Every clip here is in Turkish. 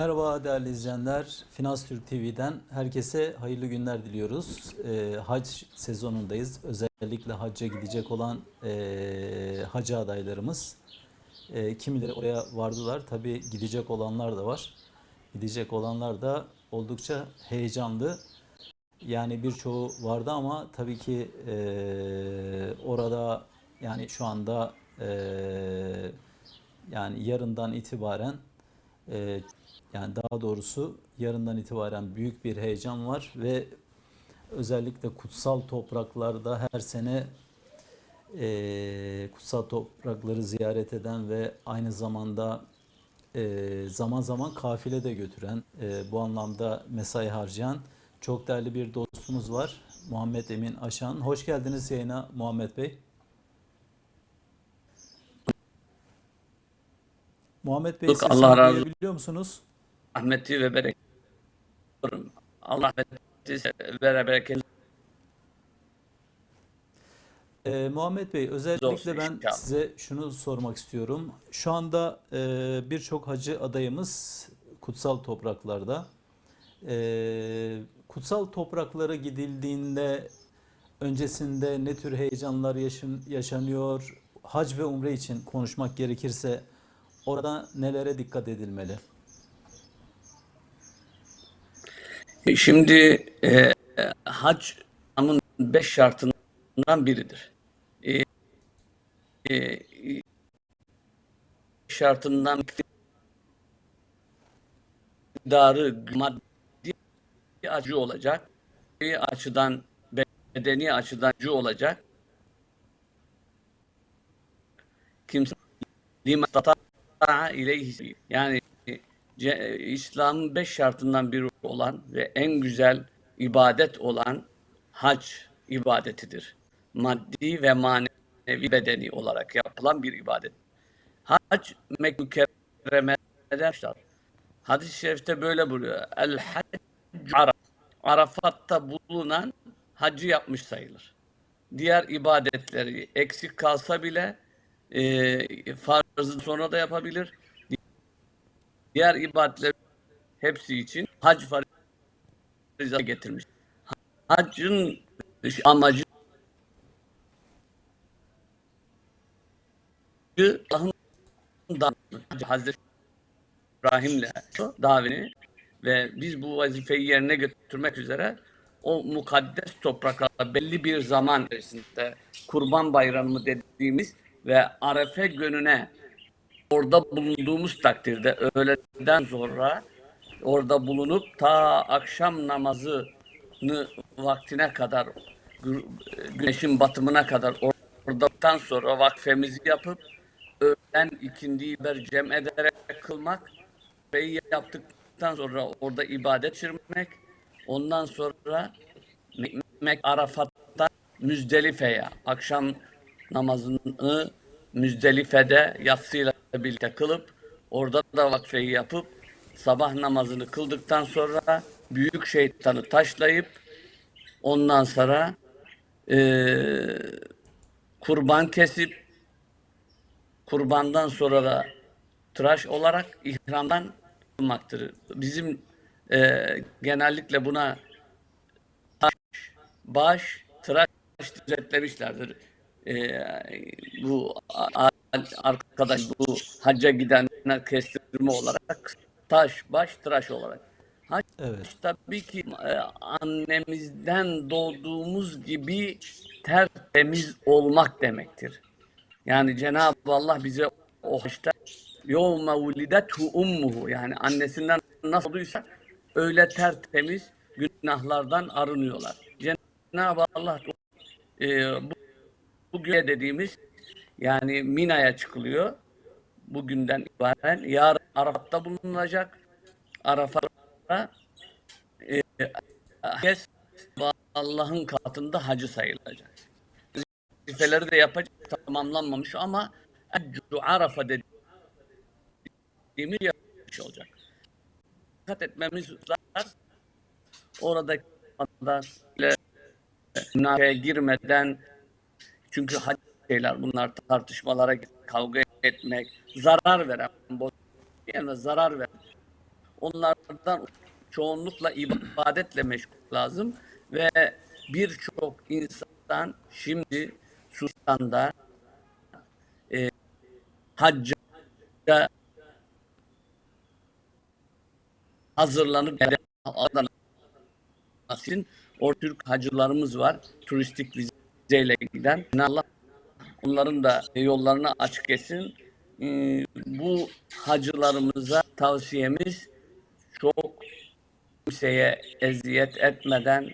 Merhaba değerli izleyenler. Finans Türk TV'den herkese hayırlı günler diliyoruz. Ee, hac sezonundayız. Özellikle hacca gidecek olan e, hacı adaylarımız. E, kimileri oraya vardılar. Tabii gidecek olanlar da var. Gidecek olanlar da oldukça heyecanlı. Yani birçoğu vardı ama tabii ki e, orada yani şu anda e, yani yarından itibaren e, yani daha doğrusu yarından itibaren büyük bir heyecan var ve özellikle kutsal topraklarda her sene e, kutsal toprakları ziyaret eden ve aynı zamanda e, zaman zaman kafile de götüren, e, bu anlamda mesai harcayan çok değerli bir dostumuz var. Muhammed Emin Aşan. Hoş geldiniz yayına Muhammed Bey. Muhammed Bey sesimi Allah razı olsun. duyabiliyor musunuz? rahmeti ve bereket. Allah rahmeti ve bereket Ee, Muhammed Bey özellikle ben inşallah. size şunu sormak istiyorum. Şu anda e, birçok hacı adayımız kutsal topraklarda. Ee, kutsal topraklara gidildiğinde öncesinde ne tür heyecanlar yaşın, yaşanıyor? Hac ve umre için konuşmak gerekirse orada nelere dikkat edilmeli? Şimdi e, hac İslam'ın beş şartından biridir. E, e, şartından iktidarı maddi acı olacak. Açıdan bedeni açıdan acı olacak. Kimse lima sabila. yani Ce- İslam'ın beş şartından biri olan ve en güzel ibadet olan hac ibadetidir. Maddi ve manevi bedeni olarak yapılan bir ibadet. Hac mükerremeden başlar. Hadis-i şerifte böyle buyuruyor. El hac Araf. Arafat'ta bulunan hacı yapmış sayılır. Diğer ibadetleri eksik kalsa bile e, farzı sonra da yapabilir. Diğer ibadetler hepsi için hac farizası getirmiş. Haccın amacı Allah'ın Hazreti İbrahim'le davini ve biz bu vazifeyi yerine götürmek üzere o mukaddes topraklarda belli bir zaman içerisinde Kurban Bayramı dediğimiz ve Arefe gününe orada bulunduğumuz takdirde öğleden sonra orada bulunup ta akşam namazını vaktine kadar gü- güneşin batımına kadar oradan sonra vakfemizi yapıp öğlen ikindiyi ber cem ederek kılmak ve yaptıktan sonra orada ibadet çirmek ondan sonra Mek Arafat'tan Müzdelife'ye akşam namazını Müzdelife'de yatsıyla birlikte kılıp orada da vakfeyi yapıp sabah namazını kıldıktan sonra büyük şeytanı taşlayıp ondan sonra eee, kurban kesip kurbandan sonra da tıraş olarak ihramdan kılmaktır. Bizim eee, genellikle buna taş, baş, tıraş düzenlemişlerdir e, bu arkadaş bu hacca gidenler kestirme olarak taş baş tıraş olarak. Hac evet. tabii ki e, annemizden doğduğumuz gibi tertemiz olmak demektir. Yani Cenab-ı Allah bize o haçta yevme ulidetu ummuhu yani annesinden nasıl olduysa öyle tertemiz günahlardan arınıyorlar. Cenab-ı Allah e, bu bugün dediğimiz yani Mina'ya çıkılıyor. Bugünden itibaren yarın Arafat'ta bulunacak. Arafat'ta e, Allah'ın katında hacı sayılacak. Vazifeleri de yapacak tamamlanmamış ama Eccu Arafa dediğimiz yapmış olacak. Dikkat etmemiz lazım. Oradaki kadar münakaşaya girmeden çünkü hac şeyler bunlar tartışmalara kavga etmek zarar veren yani zarar veren onlardan çoğunlukla ibadetle meşgul lazım ve birçok insan şimdi Sudan'da e, hacca hazırlanıp Adana için o Türk hacılarımız var. Turistik vizeyle giden. Allah onların da yollarını açık etsin. Ee, Bu hacılarımıza tavsiyemiz çok kimseye eziyet etmeden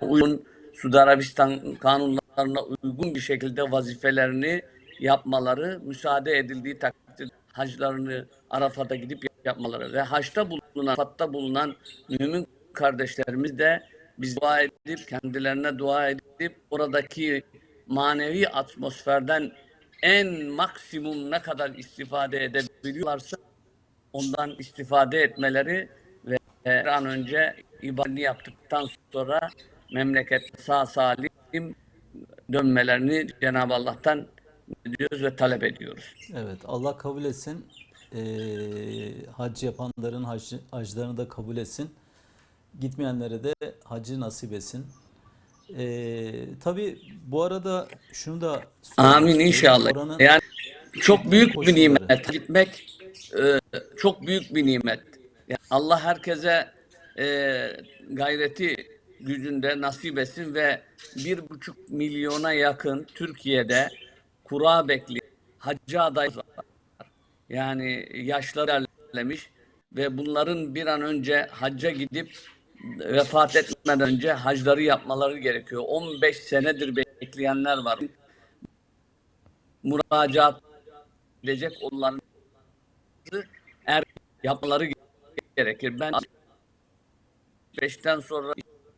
uygun Suudi Arabistan kanunlarına uygun bir şekilde vazifelerini yapmaları müsaade edildiği takdirde haclarını Arafat'a gidip yapmaları ve haçta bulunan, Arafat'ta bulunan mümin kardeşlerimiz de biz dua edip kendilerine dua edip oradaki manevi atmosferden en maksimum ne kadar istifade edebiliyorlarsa ondan istifade etmeleri ve bir an önce ibadetini yaptıktan sonra memlekete sağ salim dönmelerini Cenab-ı Allah'tan diyoruz ve talep ediyoruz. Evet, Allah kabul etsin. Ee, hac yapanların hac, haclarını da kabul etsin. Gitmeyenlere de hacı nasip etsin. Ee, tabii bu arada şunu da Amin inşallah. Oranın Yani çok büyük bir nimet. Gitmek e, çok büyük bir nimet. Yani Allah herkese e, gayreti gücünde nasip etsin ve bir buçuk milyona yakın Türkiye'de kura bekleyen hacı adayı var. Yani yaşları ilerlemiş ve bunların bir an önce hacca gidip vefat etmeden önce hacları yapmaları gerekiyor. 15 senedir bekleyenler var. Müracaat edecek onların er yapmaları gerekir. Ben beşten sonra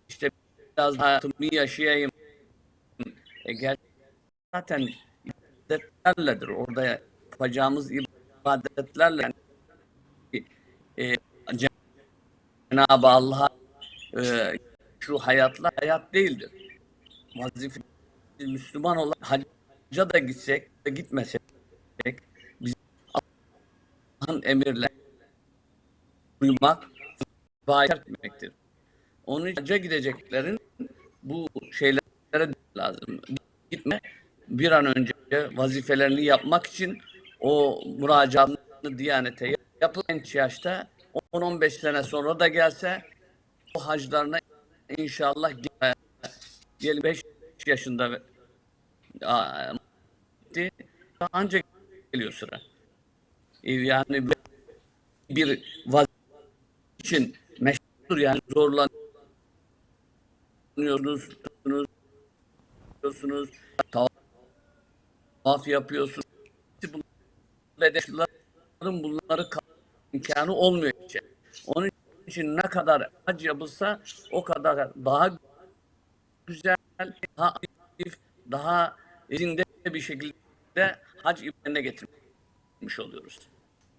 işte biraz hayatımı yaşayayım. E zaten ibadetlerledir. Orada yapacağımız ibadetlerle yani, e, Cenab-ı Allah'a e, şu hayatla hayat değildir. Vazife Müslüman olan hacca da gitsek de gitmesek biz Allah'ın emirle uymak vayet etmektir. Onun için hacca gideceklerin bu şeylere lazım. Gitme bir an önce vazifelerini yapmak için o müracaatını Diyanete yapıp genç yaşta 10-15 sene sonra da gelse o haclarına inşallah gel 5 yaşında gitti. ancak geliyor sıra. E, Yani bir vazife için meşhur yani zorlanıyorsunuz, yapıyorsunuz, tavaf yapıyorsunuz. Bu bedeşlerin bunları imkanı olmuyor için. İçin ne kadar hac yapılsa o kadar daha güzel, daha aktif, daha zinde bir şekilde hac ibadetine getirmiş oluyoruz.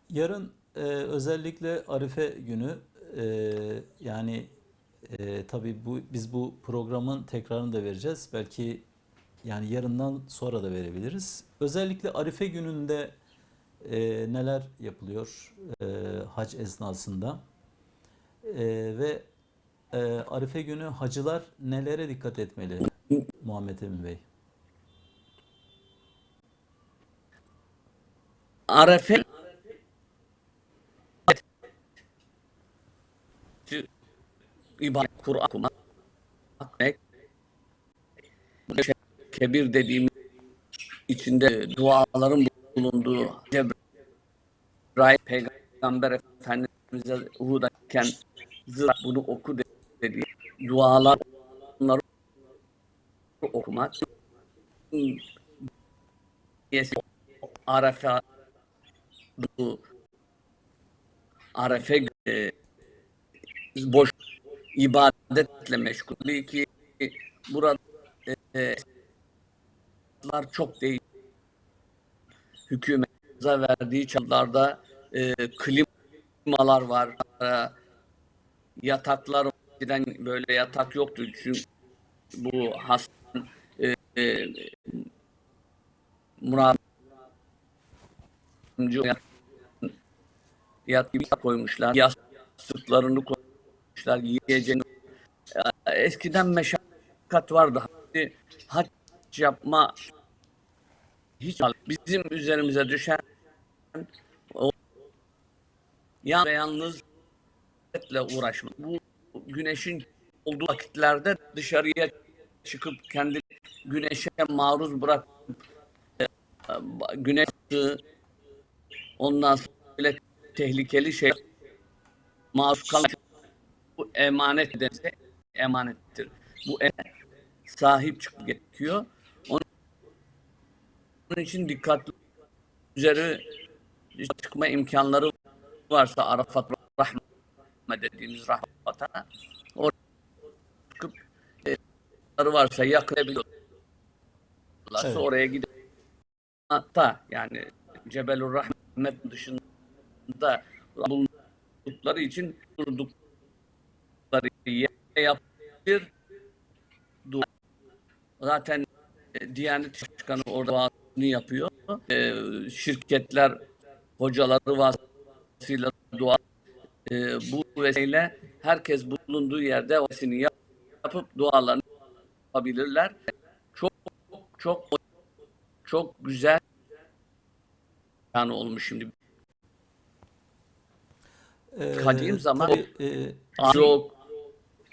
Yarın e, özellikle Arife günü e, yani e, tabii bu biz bu programın tekrarını da vereceğiz. Belki yani yarından sonra da verebiliriz. Özellikle Arife gününde e, neler yapılıyor e, hac esnasında E, ve e, Arife günü hacılar nelere dikkat etmeli Muhammed Emin Bey? Arefe ibadet, Kur'an okumak, kebir dediğimiz içinde duaların bulunduğu Cebrail Peygamber Efendimiz'e Uhud'dayken zıra bunu oku dedi. Dualar onları okumak. Bu Arefe e, boş ibadetle meşgul ki burada e, lar çok değil. Hükümetin verdiği çadırlarda e, klimalar var. E, yataklar eskiden böyle yatak yoktu. Çünkü bu hastanın e, e, Murat yat gibi koymuşlar. Yastıklarını koymuşlar. Yiyeceğini. Eskiden meşakkat vardı. Şimdi hac yapma hiç bizim üzerimize düşen o yalnız ile uğraşmak. Bu güneşin olduğu vakitlerde dışarıya çıkıp kendi güneşe maruz bırakıp e, güneş ondan sonra böyle tehlikeli şey maruz kalmak bu emanet dense emanettir. Bu emanet sahip çıkmak gerekiyor. Onun için dikkatli üzeri çıkma imkanları varsa Arafat Rahme dediğimiz Rafat'a oraya çıkıp e, varsa yaklayabiliyorlarsa Evet. oraya gidip hatta yani Cebelur Rahmet dışında bulundukları için durdukları yere yapılır dua. Zaten e, Diyanet Başkanı orada vaazını yapıyor. E, şirketler hocaları vasıtasıyla dua e, bu vesileyle herkes bulunduğu yerde vasını yap- yapıp dualarını yapabilirler. Çok çok çok güzel yani olmuş şimdi. Ee, Kadim zaman- tabii, e, Yok,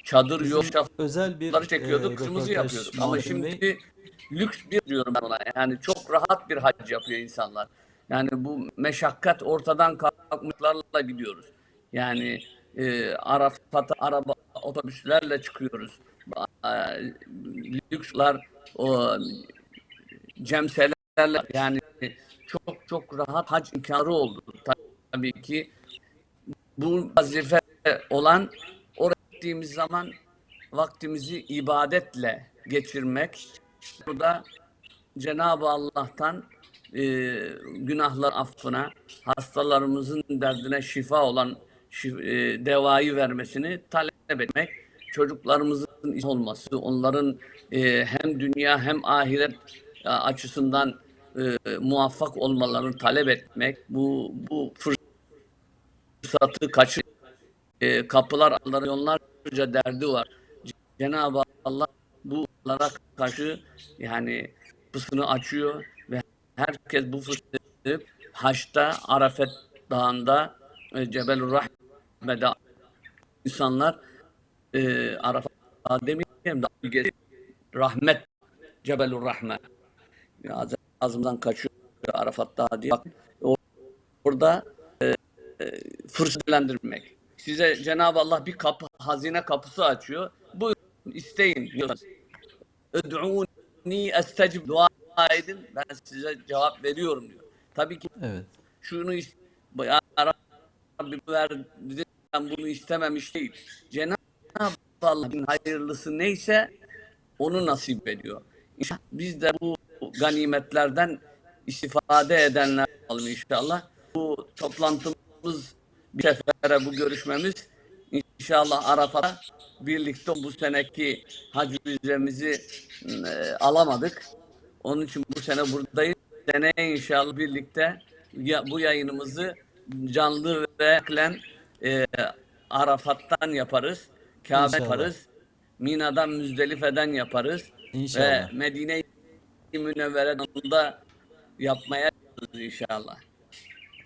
çadır yok, özel bir Bunları çekiyorduk, e, kırmızı yapıyorduk. Ama Muharrem Bey. şimdi lüks bir diyorum ben ona. Yani çok rahat bir hac yapıyor insanlar. Yani bu meşakkat ortadan kalkmışlarla gidiyoruz. Yani e, Arafat'a araba, otobüslerle çıkıyoruz. E, lüksler, o cemselerle yani çok çok rahat hac imkanı oldu. Tabii ki bu vazife olan oraya gittiğimiz zaman vaktimizi ibadetle geçirmek. Bu da Cenab-ı Allah'tan e, günahlar affına, hastalarımızın derdine şifa olan e, devayı vermesini talep etmek. Çocuklarımızın olması, onların e, hem dünya hem ahiret e, açısından e, muvaffak olmalarını talep etmek. Bu bu fırsatı kaçır e, kapılar aralarında onlarca derdi var. Cenab-ı Allah bunlara karşı yani kapısını açıyor ve herkes bu fırsatı Haç'ta Arafet Dağı'nda e, Cebelur Rahme'de insanlar e, Arafat demeyeyim de Rahmet Cebelur Rahme ağzımdan kaçıyor Arafat Dağı diye. Bak, orada fırsat değerlendirmek. Size Cenab-ı Allah bir kapı, hazine kapısı açıyor. Buyurun isteyin. diyor. Öd'uni estecib. Dua edin. Ben size cevap veriyorum diyor. Tabii ki Evet. şunu ya Rabbi ver ben bunu istememiş değil. Cenab-ı Allah'ın hayırlısı neyse onu nasip ediyor. İnşallah biz de bu ganimetlerden istifade edenler olalım inşallah. Bu toplantımız bir sefere bu görüşmemiz inşallah Arafat'a birlikte bu seneki hac vizemizi e, alamadık. Onun için bu sene buradayız. Seneye inşallah birlikte ya, bu yayınımızı canlı ve eklen e, Arafat'tan yaparız. Kabe İnşallah. yaparız. Mina'dan Müzdelife'den yaparız. İnşallah. Ve Medine-i Münevvere'de yapmaya inşallah.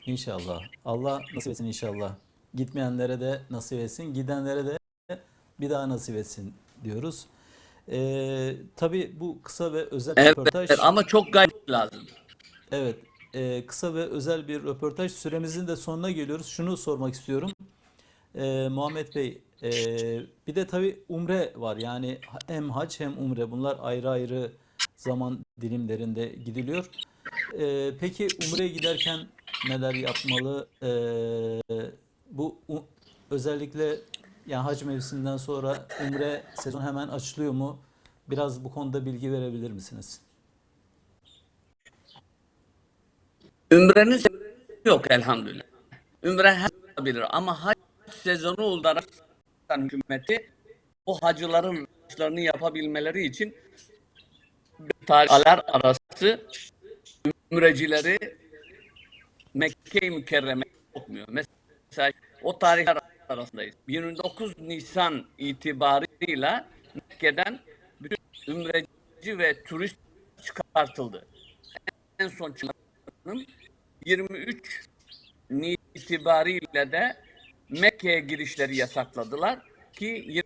İnşallah. Allah nasip etsin inşallah. Gitmeyenlere de nasip etsin. Gidenlere de bir daha nasip etsin diyoruz. Ee, tabii bu kısa ve özel Evet, röportaj. ama çok gayret lazım. Evet, e, kısa ve özel bir röportaj. Süremizin de sonuna geliyoruz. Şunu sormak istiyorum. E, Muhammed Bey, e, bir de tabii umre var. Yani hem hac hem umre. Bunlar ayrı ayrı zaman dilimlerinde gidiliyor. E, peki umreye giderken neler yapmalı? E, bu özellikle yani hac mevsiminden sonra umre sezon hemen açılıyor mu? Biraz bu konuda bilgi verebilir misiniz? Ümreniz yok elhamdülillah. Ümre her bilir ama hac sezonu olarak hükümeti o hacıların haclarını yapabilmeleri için tarihler arası ümrecileri Mekke-i Mükerreme sokmuyor. Mesela o tarihler arasındayız. 29 Nisan itibarıyla Mekke'den bütün ümreci ve turist çıkartıldı. En son çıkartılanın 23 Nisan itibariyle de Mekke'ye girişleri yasakladılar ki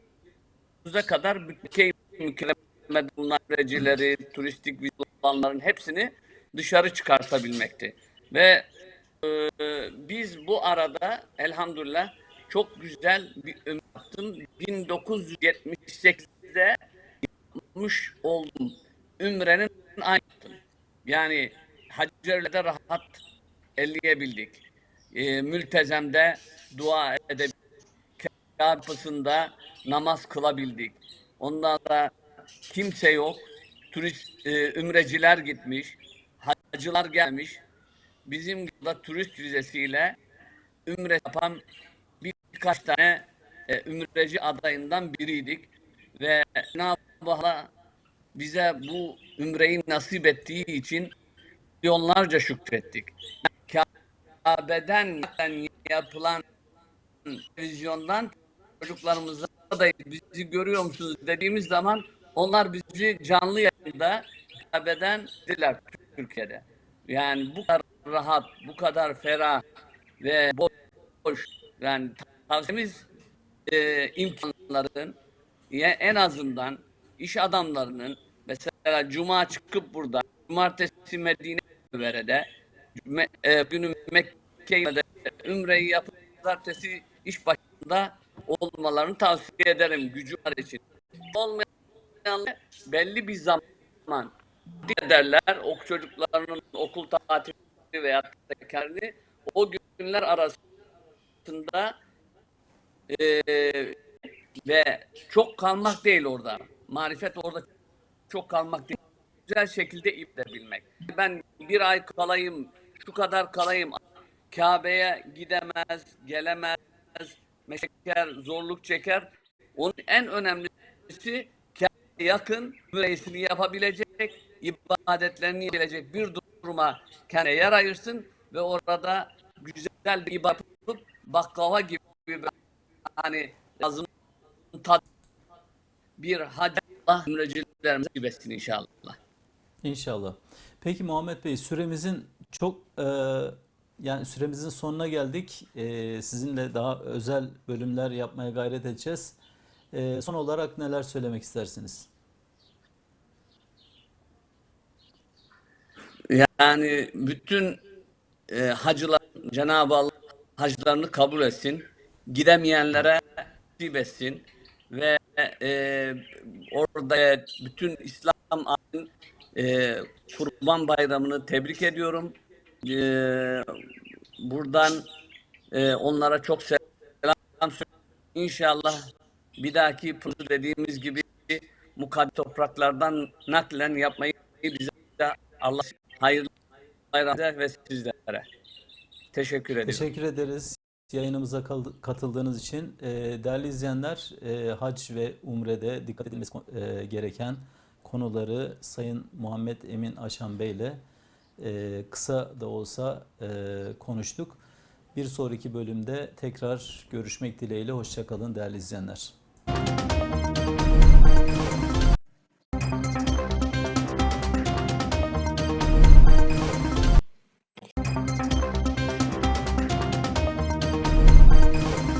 30'a kadar Mekke-i Mükerreme'de bulunan ümrecileri, turistik vize olanların hepsini dışarı çıkartabilmekti. Ve e, biz bu arada elhamdülillah çok güzel bir ömür yaptım. 1978'de yapmış oldum. Ümrenin aynı. Yani Hacer'le rahat elleyebildik. E, mültezemde dua edebildik. Kapısında namaz kılabildik. Ondan sonra kimse yok. Turist, e, ümreciler gitmiş. Hacılar gelmiş. Bizim da turist vizesiyle ümre yapan birkaç tane e, ümreci adayından biriydik. Ve Cenab-ı bize bu ümreyi nasip ettiği için milyonlarca şükrettik. Kabe'den yapılan televizyondan çocuklarımıza da bizi görüyor musunuz dediğimiz zaman onlar bizi canlı yayında Kabe'den dediler Türkiye'de. Yani bu kadar rahat, bu kadar ferah ve boş yani tavsiyemiz e, imkanların ya en azından iş adamlarının mesela cuma çıkıp burada cumartesi Medine Münevvere'de me, e, günü Mekke'de ümreyi yapıp pazartesi iş başında olmalarını tavsiye ederim gücü var için. Olmayanlar belli bir zaman ederler o çocuklarının okul tatili veya tekerni o günler arasında e, ve çok kalmak değil orada. Marifet orada çok kalmak değil. Güzel şekilde ilebilmek. Ben bir ay kalayım, şu kadar kalayım, Kabe'ye gidemez, gelemez, meşekker, zorluk çeker. Onun en önemlisi Kabe'ye yakın müreysini yapabilecek, ibadetlerini yapabilecek bir duruma kendine yer ayırsın ve orada güzel bir ibadet yapıp baklava gibi bir hani lazım tat bir hac Allah ümrecilerimize gibi etsin inşallah. İnşallah. Peki Muhammed Bey süremizin çok e, yani süremizin sonuna geldik. E, sizinle daha özel bölümler yapmaya gayret edeceğiz. E, son olarak neler söylemek istersiniz? Yani bütün e, hacılar Cenab-ı Allah haclarını kabul etsin. Gidemeyenlere nasip etsin ve e, orada bütün İslam e, Kurban Bayramı'nı tebrik ediyorum. E, buradan e, onlara çok selam söylüyorum. İnşallah bir dahaki pınarı dediğimiz gibi mukaddes topraklardan naklen yapmayı bize Allah hayırlı bayramlar ve sizlere. Teşekkür ediyorum. Teşekkür ederiz yayınımıza katıldığınız için. E, değerli izleyenler, e, hac ve umrede dikkat edilmesi e, gereken konuları Sayın Muhammed Emin Aşan Bey ile e, kısa da olsa e, konuştuk. Bir sonraki bölümde tekrar görüşmek dileğiyle. Hoşçakalın değerli izleyenler.